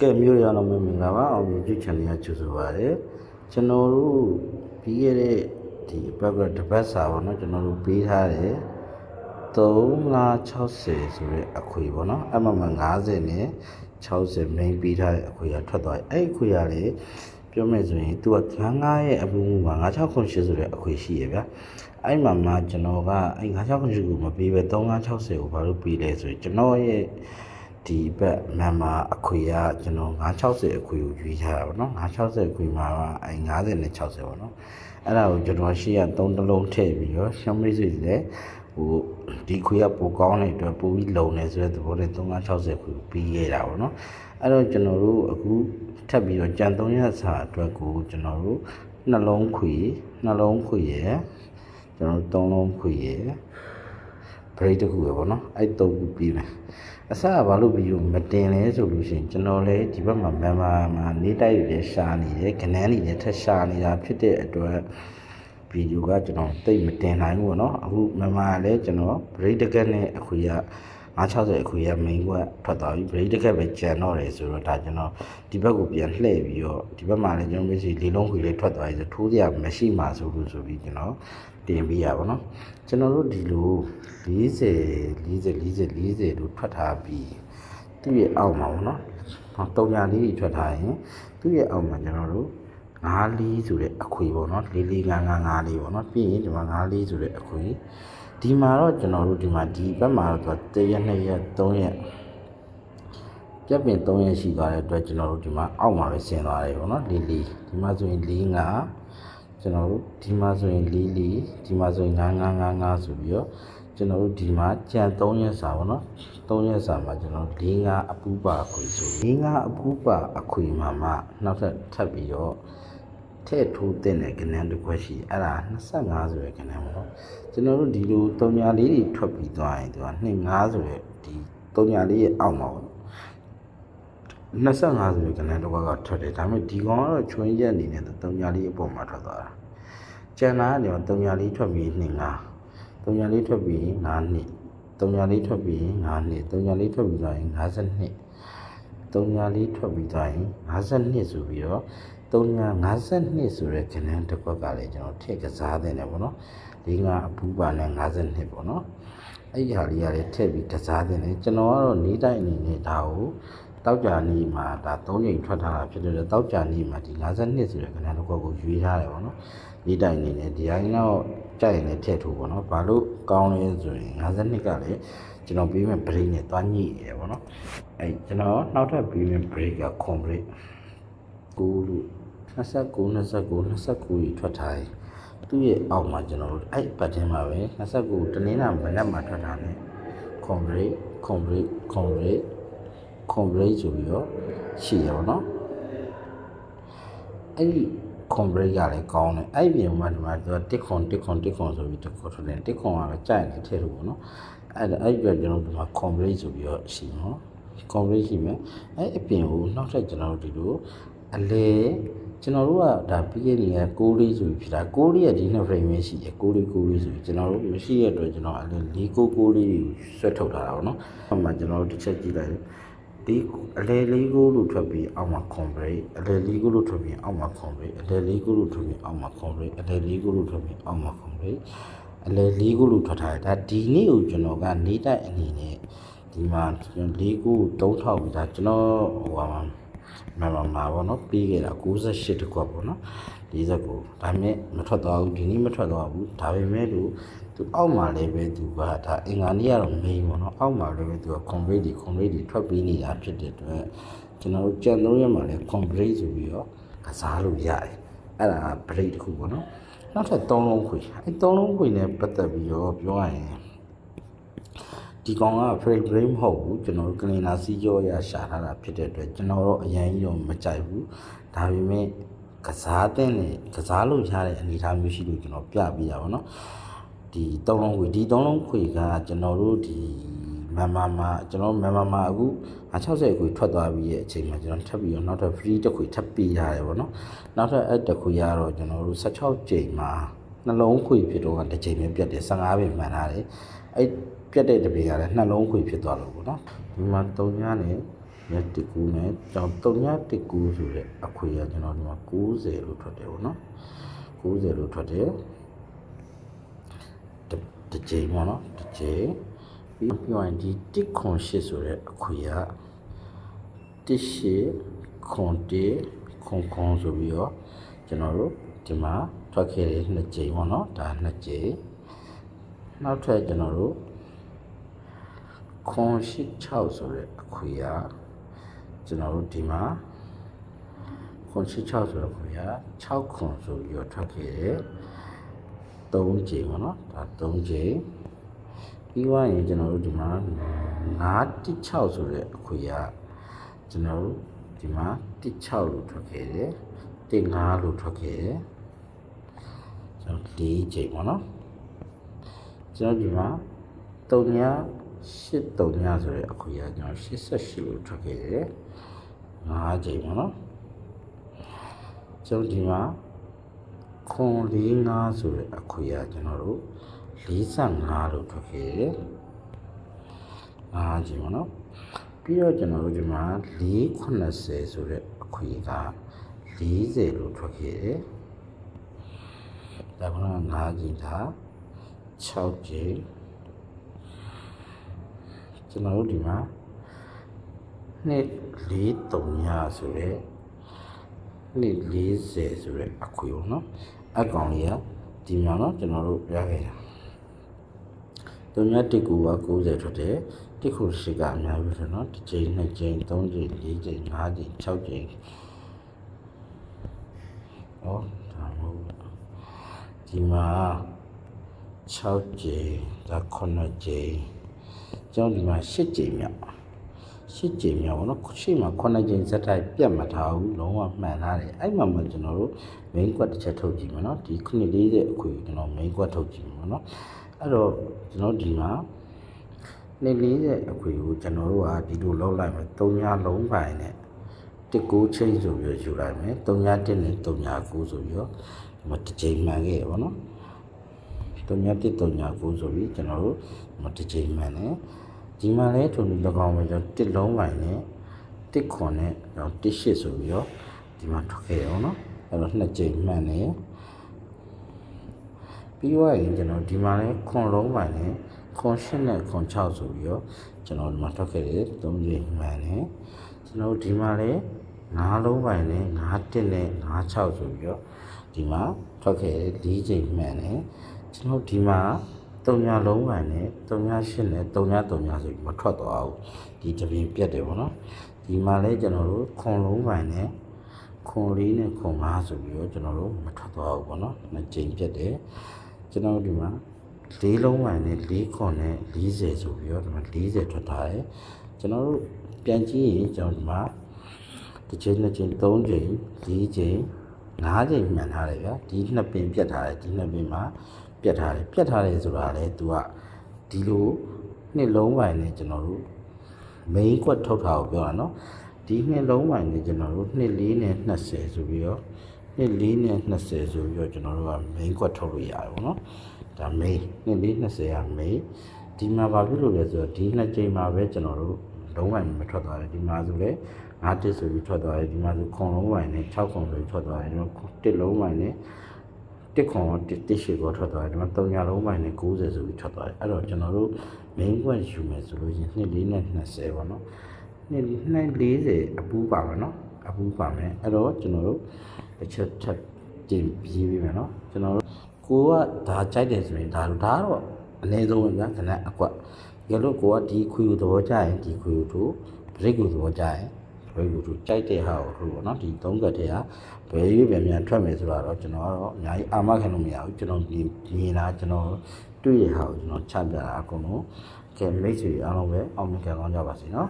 ကဲမျိုးရအောင်မင်္ဂလာပါအောင် YouTube channel ကကြိုဆိုပါရစေကျွန်တော်တို့ပြီးခဲ့တဲ့ဒီဘက်ကတပတ်စာပေါ့နော်ကျွန်တော်တို့ပေးထားတယ်3560ဆိုတဲ့အခွေပေါ့နော်အမှန်မှန်90နဲ့60 main ပေးထားတဲ့အခွေကထွက်သွားတယ်အဲ့ဒီအခွေကလေပြောမယ်ဆိုရင်သူကခန်းကားရဲ့အပူမှုမှာ9680ဆိုတဲ့အခွေရှိရဗျာအဲ့မှာမှကျွန်တော်ကအဲ့9680ကိုမပေးပဲ3560ကိုဘာလို့ပေးလဲဆိုရင်ကျွန်တော်ရဲ့ ဒီဘက်မြန်မာအခွေကကျွန်တော်960အခွေကိုရွေးထားတာပေါ့နော်960အခွေမှာကအဲ90နဲ့60ပေါ့နော်အဲ့ဒါကိုကျွန်တော်ရှေ့က3တလုံးထည့်ပြီးတော့ရှမ်းမိတ်ဆွေလည်းဟိုဒီခွေကပိုကောင်းတဲ့အတွက်ပိုပြီးလုံနေဆိုတဲ့သဘောနဲ့360ခွေကိုပြီးရတာပေါ့နော်အဲ့တော့ကျွန်တော်တို့အခုထပ်ပြီးတော့ကြံ300စာအတွက်ကိုကျွန်တော်တို့နှလုံးခွေနှလုံးခွေရယ်ကျွန်တော်တို့3လုံးခွေရယ် break တစ်ခုပဲပေါ့နော်အဲ့သုံးခုပြီးမယ်အစကဘာလို့ပြီးတော့မတင်လဲဆိုလို့ရှိရင်ကျွန်တော်လည်းဒီဘက်မှာမြန်မာမှာနေတိုက်ရလည်းရှာနေတယ်ခနန်းနေလည်းထက်ရှာနေတာဖြစ်တဲ့အတွက်ဗီဒီယိုကကျွန်တော်တိတ်မတင်နိုင်ဘူးပေါ့နော်အခုမြန်မာကလည်းကျွန်တော် break တစ်ကက်နဲ့အခွေက 960အခွေရ main ကထွက်သွားပြီ break တစ်ကက်ပဲကြံတော့တယ်ဆိုတော့ဒါကျွန်တော်ဒီဘက်ကိုပြန်လှည့်ပြီးတော့ဒီဘက်မှာလည်းကျွန်တော်မျိုးစီလေးလုံးခွေလေးထွက်သွားပြီဆိုထိုးစရာမရှိမှဆိုလို့ဆိုပြီးကျွန်တော်တင်ပေးရပါတော့ကျွန်တော်တို့ဒီလို40 40 40 40လို့ထွက်ထားပြီးသူ့ရဲ့အောက်မှာပေါ့နော်ဟောတုံညာလေးတွေထွက်ထားရင်သူ့ရဲ့အောက်မှာကျွန်တော်တို့9လီဆိုတဲ့အခွေပေါ့နော်လေးလေး9 9 9လေးပေါ့နော်ပြီးရင်ဒီမှာ9လီဆိုတဲ့အခွေ ဒီမှာတော့ကျွန်တော်တို့ဒီမှာဒီဘက်မှာတော့1ရက်2ရက်3ရက်ပြက်ပင်3ရက်ရှိသွားတဲ့အတွက်ကျွန်တော်တို့ဒီမှာအောက်မှာပဲဆင်းသွားတယ်ပေါ့နော်လေးလေးဒီမှာဆိုရင်4 5ကျွန်တော်တို့ဒီမှာဆိုရင်4 4ဒီမှာဆိုရင်9 9 9 9ဆိုပြီးတော့ကျွန်တော်တို့ဒီမှာကြံ3ရက်စာပေါ့နော်3ရက်စာမှာကျွန်တော်4 5အပူပါအခွေဆို4 5အပူပါအခွေမှာမှနောက်ထပ်ထပ်ပြီးတော့ ထဲ့ထိုးတဲ့နဲ့ကဏ္ဍတစ်ခွက်ရှိအဲ့ဒါ25ဆိုတဲ့ကဏ္ဍပေါ့နော်ကျွန်တော်တို့ဒီလိုတုံညာလေးတွေထွက်ပြီးသွားရင်သူက25ဆိုတဲ့ဒီတုံညာလေးရဲ့အောက်မှာပေါ့25ဆိုတဲ့ကဏ္ဍတစ်ခွက်ကထွက်တယ်ဒါပေမဲ့ဒီကောင်ကတော့ချွင်းရက်အနေနဲ့တုံညာလေးအပေါ်မှာထွက်သွားတာကျန်တာကနေတုံညာလေးထွက်ပြီး25တုံညာလေးထွက်ပြီး9နှစ်တုံညာလေးထွက်ပြီး9နှစ်တုံညာလေးထွက်ပြီးသွားရင်52တုံညာလေးထွက်ပြီးသွားရင်52ဆိုပြီးတော့ တုံညာ52ဆိုတဲ့ခဏန်းတစ်ခွက်ကလည်းကျွန်တော်ထည့်ကစားတဲ့တယ်ပေါ့နော်ဒီကအပူပါနဲ့52ပေါ့နော်အဲ့ဒီဟာလေးကလည်းထည့်ပြီးကစားတဲ့တယ်ကျွန်တော်ကတော့နေတိုင်းအနေနဲ့ဒါကိုတောက်ကြနေမှာဒါ၃ချိန်ထွက်ထားတာဖြစ်တဲ့အတွက်တောက်ကြနေမှာဒီ52ဆိုတဲ့ခဏန်းတစ်ခွက်ကိုရွေးထားတယ်ပေါ့နော်နေတိုင်းအနေနဲ့ဒီအရင်တော့ကြိုက်ရင်လည်းထည့်ထိုးပေါ့နော်ဘာလို့ကောင်းလဲဆိုရင်52ကလည်းကျွန်တော်ပြီးမဲ့ break နဲ့သွားညှိရပေါ့နော်အဲကျွန်တော်နောက်ထပ်ပြီးရင် break က complete ကိုလို့29 29 29ကြီးထွက်ထားရင်သူ့ရဲ့အောက်မှာကျွန်တော်တို့အဲ့ဘတ်ထဲမှာပဲ29တနင်္လာမနက်မှာထွက်ထားတယ် complete complete complete complete ဆိုပြီးတော့ရှိရပါတော့အဲ့ဒီ complete ကလည်းကောင်းတယ်အဲ့ဒီပြင်မှာဒီမှာသူကတစ်ခွန်တစ်ခွန်တစ်ခွန်ဆိုပြီးတစ်ခွန်ထွက်တယ်တစ်ခွန်ကလည်းကြိုက်တယ်ထည့်လို့ပေါ့နော်အဲ့ဒါအဲ့ဒီကျွန်တော်ဒီမှာ complete ဆိုပြီးတော့ရှိနော် complete ရှိမယ်အဲ့အပြင်ကိုနောက်ထပ်ကျွန်တော်တို့ဒီလို အလေကျွန်တော်တို့ကဒါပြီးခဲ့တဲ့6လေးဆိုပြီးဖြစ်တာ6လေးကဒီနှစ် frame ပဲရှိတယ်6လေး6လေးဆိုပြီးကျွန်တော်တို့မရှိရတဲ့အတွက်ကျွန်တော်အလေ4 6 6လေးကိုဆွဲထုတ်ထားတာပေါ့နော်အဲ့မှာကျွန်တော်တို့တစ်ချက်ကြည့်လိုက်ဒီအလေလေးကိုလို့ထွက်ပြီးအောက်မှာ complete အလေလေးကိုလို့ထွက်ပြီးအောက်မှာ complete အလေလေးကိုလို့ထွက်ပြီးအောက်မှာ complete အလေလေးကိုလို့ထွက်ပြီးအောက်မှာ complete အလေလေးကိုလို့ထွက်ထားတယ်ဒါဒီနေ့ကိုကျွန်တော်ကနေတိုက်အနေနဲ့ဒီမှာကျွန်တော်၄ခု၃ထောက်ပြီဒါကျွန်တော်ဟိုပါမှာ မမမှာပေါ့နော်ပြီးခဲ့တာ68တကွက်ပေါ့နော်40ကိုဒါပေမဲ့မထွက်သွားဘူးဒီနေ့မထွက်သွားဘူးဒါပေမဲ့လို့သူအောက်မှာလည်းပဲသူကဒါအင်္ဂါနေ့ကတော့ main ပေါ့နော်အောက်မှာလည်းပဲသူက complete ဒီ complete ဒီထွက်ပြီးနေတာဖြစ်တဲ့အတွက်ကျွန်တော်တို့ကြံသုံးရက်မှာလည်း complete ဆိုပြီးတော့ကစားလို့ရတယ်အဲ့ဒါ break တစ်ခုပေါ့နော်နောက်ထပ်၃လုံးခွေအဲ့၃လုံးခွေနဲ့ပတ်သက်ပြီးတော့ပြောရရင် ဒီကောင်က free brain မဟုတ်ဘူးကျွန်တော်တို့ cleaner စီးကြောရရှာထားတာဖြစ်တဲ့အတွက်ကျွန်တော်တော့အရင်ကြီးတော့မကြိုက်ဘူးဒါပေမဲ့ကစားတဲ့နဲ့ကစားလို့ရတဲ့အနေအထားမျိုးရှိလို့ကျွန်တော်ပြပေးတာပါနော်ဒီသုံးလုံးခွေဒီသုံးလုံးခွေကကျွန်တော်တို့ဒီမမမကျွန်တော်မမမအခု60ခွေထွက်သွားပြီးရဲ့အချိန်မှာကျွန်တော်ထပ်ပြီးတော့နောက်ထပ် free တစ်ခွေထပ်ပေးရတယ်ပေါ့နော်နောက်ထပ်အဲ့တစ်ခွေရတော့ကျွန်တော်တို့16ချိန်မှာနှလုံးခွေဖြစ်တော့တစ်ချိန်ပဲပြတ်တယ်15ပဲမှန်ထားတယ်အဲ့ ပြတ်တဲ့တပင်ကလည်းနှလုံးခွေဖြစ်သွားလို့ပေါ့နော်ဒီမှာ3ညနဲ့ရက်တကူနဲ့ကြောင်3ရက်တကူဆိုတဲ့အခွေကကျွန်တော်ဒီမှာ90လို့ထွက်တယ်ပေါ့နော်90လို့ထွက်တယ်တစ်တစ်ချိန်ပေါ့နော်တစ်ချိန်ပြီးပြောရင်ဒီတစ်ခွန်8ဆိုတဲ့အခွေကတစ်ရှိခွန်တေခွန်ခွန်ဆိုပြီးတော့ကျွန်တော်တို့ဒီမှာထွက်ခဲ့တဲ့နှစ်ချိန်ပေါ့နော်ဒါနှစ်ချိန်နောက်ထပ်ကျွန်တော်တို့ ခွန်ရှိ6ဆိုတဲ့အခွေကကျွန်တော်တို့ဒီမှာခွန်ရှိ6ဆိုတဲ့အခွေက6ခွန်ဆိုပြီးတော့ထွက်ခဲ့တဲ့3ချိန်ပေါ့နော်ဒါ3ချိန်ပြီးသွားရင်ကျွန်တော်တို့ဒီမှာ9တိ6ဆိုတဲ့အခွေကကျွန်တော်တို့ဒီမှာတိ6လို့ထွက်ခဲ့တယ်တိ5လို့ထွက်ခဲ့တယ်ကျွန်တော်၄ချိန်ပေါ့နော်ကျွန်တော်ဒီမှာ3ည 8 3ညဆိုတဲ့အခွေကကျွန်တော်88လို့ထွက်ခဲ့တယ်5ချိန်ပေါ့နော်ကျွန်တော်ဒီမှာခွန်45ဆိုတဲ့အခွေကကျွန်တော်တို့45လို့ထွက်ခဲ့တယ်5ချိန်ပေါ့နော်ပြီးတော့ကျွန်တော်တို့ဒီမှာ480ဆိုတဲ့အခွေက40လို့ထွက်ခဲ့တယ်ဒါက5ချိန်ဒါ6ချိန် ကျွန်တော်တို့ဒီမှာနှစ်4 3ညဆိုတဲ့နှစ်40ဆိုတဲ့အခွေပေါ့နော်အကောင်လေးကဒီမှာနော်ကျွန်တော်တို့ရခဲ့တာတုံညတစ်ကူက90ထွက်တယ်တစ်ခုရှိကအများကြီးဆိုတော့တစ်ချိန်နှစ်ချိန်သုံးချိန်လေးချိန်ငါးချိန်၆ချိန်ဩဒါမဟုတ်ဘူးဒီမှာ6ချိန်ဒါ9ချိန် ကျွန်တော်ဒီမှာ10ချိန်မြောက်10ချိန်မြောက်ပေါ့နော်ရှေ့မှာ9ချိန်ဇက်တိုက်ပြတ်မထားဘူးလုံးဝမှန်ထားတယ်အဲ့မှာမှကျွန်တော်တို့ main quad တစ်ချက်ထုတ်ကြည့်မယ်နော်ဒီခုနှစ်40အခွေကျွန်တော် main quad ထုတ်ကြည့်မယ်နော်အဲ့တော့ကျွန်တော်ဒီမှာနေ40အခွေကိုကျွန်တော်တို့ကဒီလိုလောက်လိုက်မယ်3ညလုံးပိုင်နဲ့တစ်ကိုချိန်ဆိုပြီးယူလိုက်မယ်3ည1နဲ့3ည9ဆိုပြီးတော့ဒီမှာတစ်ချိန်မှန်ခဲ့ပါတော့ 3ည1 3ည9ဆိုပြီးကျွန်တော်တို့ဒီမှာတစ်ချိန်မှန်တယ်ဒီမှာလဲထုံဒီ၎င်းပဲကျွန်တော်တစ်လုံးပိုင်နဲ့တစ်ခွန်နဲ့ကျွန်တော်တစ်ရှစ်ဆိုပြီးတော့ဒီမှာထွက်ခဲ့ရောနော်အဲ့တော့နှစ်ချိန်မှန်တယ်ပြီးသွားရင်ကျွန်တော်ဒီမှာလဲခွန်လုံးပိုင်နဲ့ခွန်ရှစ်နဲ့ခွန်6ဆိုပြီးတော့ကျွန်တော်ဒီမှာထွက်ခဲ့တယ်သုံးချိန်မှန်တယ်ကျွန်တော်ဒီမှာလဲငါးလုံးပိုင်နဲ့ငါးတစ်နဲ့ငါး6ဆိုပြီးတော့ဒီမှာထွက်ခဲ့တယ်၄ချိန်မှန်တယ် ကျွန်တော်ဒီမှာတုံညာလုံးပိုင်နဲ့တုံညာရှစ်နဲ့တုံညာတုံညာဆိုပြီးမထွက်သွားဘူးဒီတပင်ပြတ်တယ်ပေါ့နော်ဒီမှာလဲကျွန်တော်တို့ခွန်လုံးပိုင်နဲ့ခွန်လေးနဲ့ခွန်၅ဆိုပြီးတော့ကျွန်တော်တို့မထွက်သွားဘူးပေါ့နော်နှစ်ကြိမ်ပြတ်တယ်ကျွန်တော်တို့ဒီမှာလေးလုံးဝိုင်နဲ့လေးခွန်နဲ့40ဆိုပြီးတော့ဒီမှာ40ထွက်ထားတယ်ကျွန်တော်တို့ပြန်ကြည့်ရင်ကျွန်တော်ဒီမှာတစ်ချိန်နှစ်ချိန်သုံးချိန်၄ချိန်၅ချိန်မှန်ထားတယ်ဗျာဒီနှစ်ပင်ပြတ်ထားတယ်ဒီနှစ်ပင်မှာ ပြတ်ထားတယ်ပြတ်ထားတယ်ဆိုတာလေ तू ကဒီလိုနှစ်လုံးဝိုင်နဲ့ကျွန်တော်တို့ main ကွက်ထုတ်တာကိုပြောတာเนาะဒီနှစ်လုံးဝိုင်နဲ့ကျွန်တော်တို့နှစ်လေးနဲ့20ဆိုပြီးတော့နှစ်လေးနဲ့20ဆိုပြီးတော့ကျွန်တော်တို့က main ကွက်ထုတ်လို့ရတယ်ပေါ့เนาะဒါ main နှစ်လေး20က main ဒီမှာဘာဖြစ်လို့လဲဆိုတော့ဒီနှစ်ချိန်မှာပဲကျွန်တော်တို့လုံးဝိုင်မထွက်သွားတယ်ဒီမှာဆိုလေ9တစ်ဆိုပြီးထွက်သွားတယ်ဒီမှာဆိုခွန်လုံးဝိုင်နဲ့6ခွန်ဆိုပြီးထွက်သွားတယ်ဒီမှာတစ်လုံးဝိုင်နဲ့ တစ်ခွန်တစ်တစ်ရှိကိုထွက်သွားတယ်ဒီမှာ3ညလုံးဝိုင်နဲ့90ဆိုပြီးထွက်သွားတယ်အဲ့တော့ကျွန်တော်တို့ main ကွက်ယူမယ်ဆိုလို့ရှိရင်နှစ်လေးနဲ့20ပေါ့နော်နှစ်နှစ်40အပူပါမယ်နော်အပူပါမယ်အဲ့တော့ကျွန်တော်တို့တစ်ချက်ထပ်ပြင်ပြေးပြီးမယ်နော်ကျွန်တော်တို့ကိုကဒါကြိုက်တယ်ဆိုရင်ဒါဒါတော့အနည်းဆုံးပဲဗျာခဏအကွက်ရလို့ကိုကဒီခွေကိုသဘောကျရင်ဒီခွေကိုတို့ဘရိတ်ကိုသဘောကျရင် ဘရိတ်ကိုတို့ကြိုက်တဲ့ဟာကိုတို့ပေါ့နော်ဒီသုံးကတ်တဲ့ဟာဘယ်ရွေးပြန်ပြန်ထွက်မယ်ဆိုတာတော့ကျွန်တော်ကတော့အများကြီးအာမခံလို့မရဘူးကျွန်တော်မြင်မြင်တာကျွန်တော်တွေ့ရဟာကိုကျွန်တော်ချပြတာအကုန်လုံးကဲမိတ်ဆွေအားလုံးပဲအောင်မြင်ကြကောင်းကြပါစေနော်